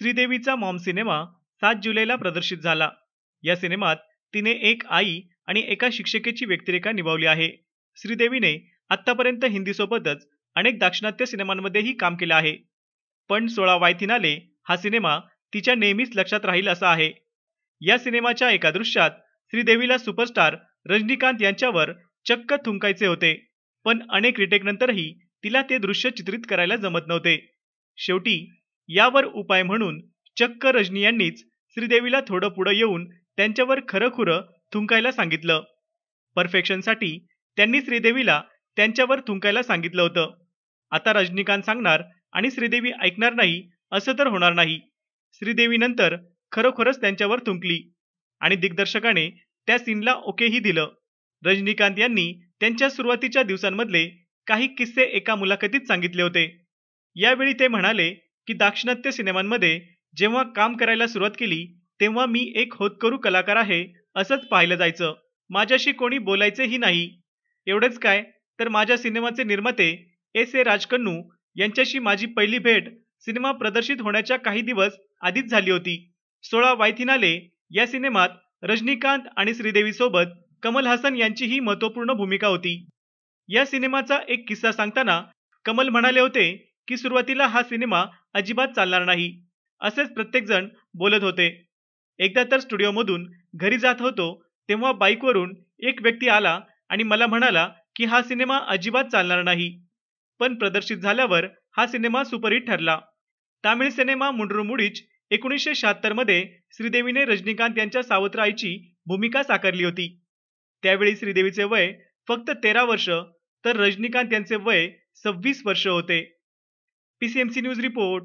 श्रीदेवीचा Maugham cinema सात जुलैला प्रदर्शित झाला. या सिनेमात तिने एक आई आणि एका शिक्षिकेची व्यक्तिरेखा निभावली आहे. श्रीदेवीने आतापर्यंत हिंदीसोबतच अनेक दाक्षिणात्य सिनेमांमध्येही काम केलं आहे. पण सोळा वायथिनाले हा सिनेमा तिच्या नेहमीच लक्षात राहील असा आहे. या सिनेमाच्या एका दृश्यात श्रीदेवीला सुपरस्टार रजनीकांत यांच्यावर चक्क थुंकायचे होते. पण अनेक रिटेक नंतरही तिला ते दृश्य चित्रित करायला जमत नव्हते. शेवटी यावर उपाय म्हणून चक्क रजनी यांनीच श्रीदेवीला थोडं पुढं येऊन त्यांच्यावर खरं खुरं थुंकायला सांगितलं. परफेक्शनसाठी त्यांनी श्रीदेवीला त्यांच्यावर थुंकायला सांगितलं होतं. आता रजनीकांत सांगणार आणि श्रीदेवी ऐकणार नाही असं तर होणार नाही. श्रीदेवी नंतर खरोखरच त्यांच्यावर थुंकली आणि दिग्दर्शकाने त्या सीनला ओकेही दिलं. रजनीकांत यांनी त्यांच्या सुरुवातीच्या दिवसांमधले काही किस्से एका मुलाखतीत सांगितले होते. यावेळी ते म्हणाले की दाक्षिणात्य सिनेमांमध्ये जेव्हा काम करायला सुरुवात केली तेव्हा मी एक होतकरू कलाकार आहे असंच पाहिलं जायचं. माझ्याशी कोणी बोलायचेही नाही. एवढेच काय तर माझ्या सिनेमाचे निर्माते एस ए राजकन्नू यांच्याशी माझी पहिली भेट सिनेमा प्रदर्शित होण्याच्या काही दिवस आधीच झाली होती. सोळा वायथिनाले या सिनेमात रजनीकांत आणि श्रीदेवी सोबत कमल हसन यांचीही महत्त्वपूर्ण भूमिका होती. या सिनेमाचा एक किस्सा सांगताना कमल म्हणाले होते की सुरुवातीला हा सिनेमा अजिबात चालणार नाही. असेच प्रत्येकजण बोलत होते. एकदा तर स्टुडिओमधून घरी जात होतो तेव्हा बाईकवरून एक व्यक्ती आला आणि मला म्हणाला की हा सिनेमा अजिबात चालणार नाही. पण प्रदर्शित झाल्यावर हा सिनेमा सुपरहिट ठरला. तामिळ सिनेमा मुंड्रुमुडीच एकोणीसशे शहात्तरमध्ये श्रीदेवीने रजनीकांत यांच्या सावत्र आईची भूमिका साकारली होती. त्यावेळी श्रीदेवीचे वय फक्त तेरा वर्ष तर रजनीकांत यांचे वय सव्वीस वर्ष होते. PCMC news report.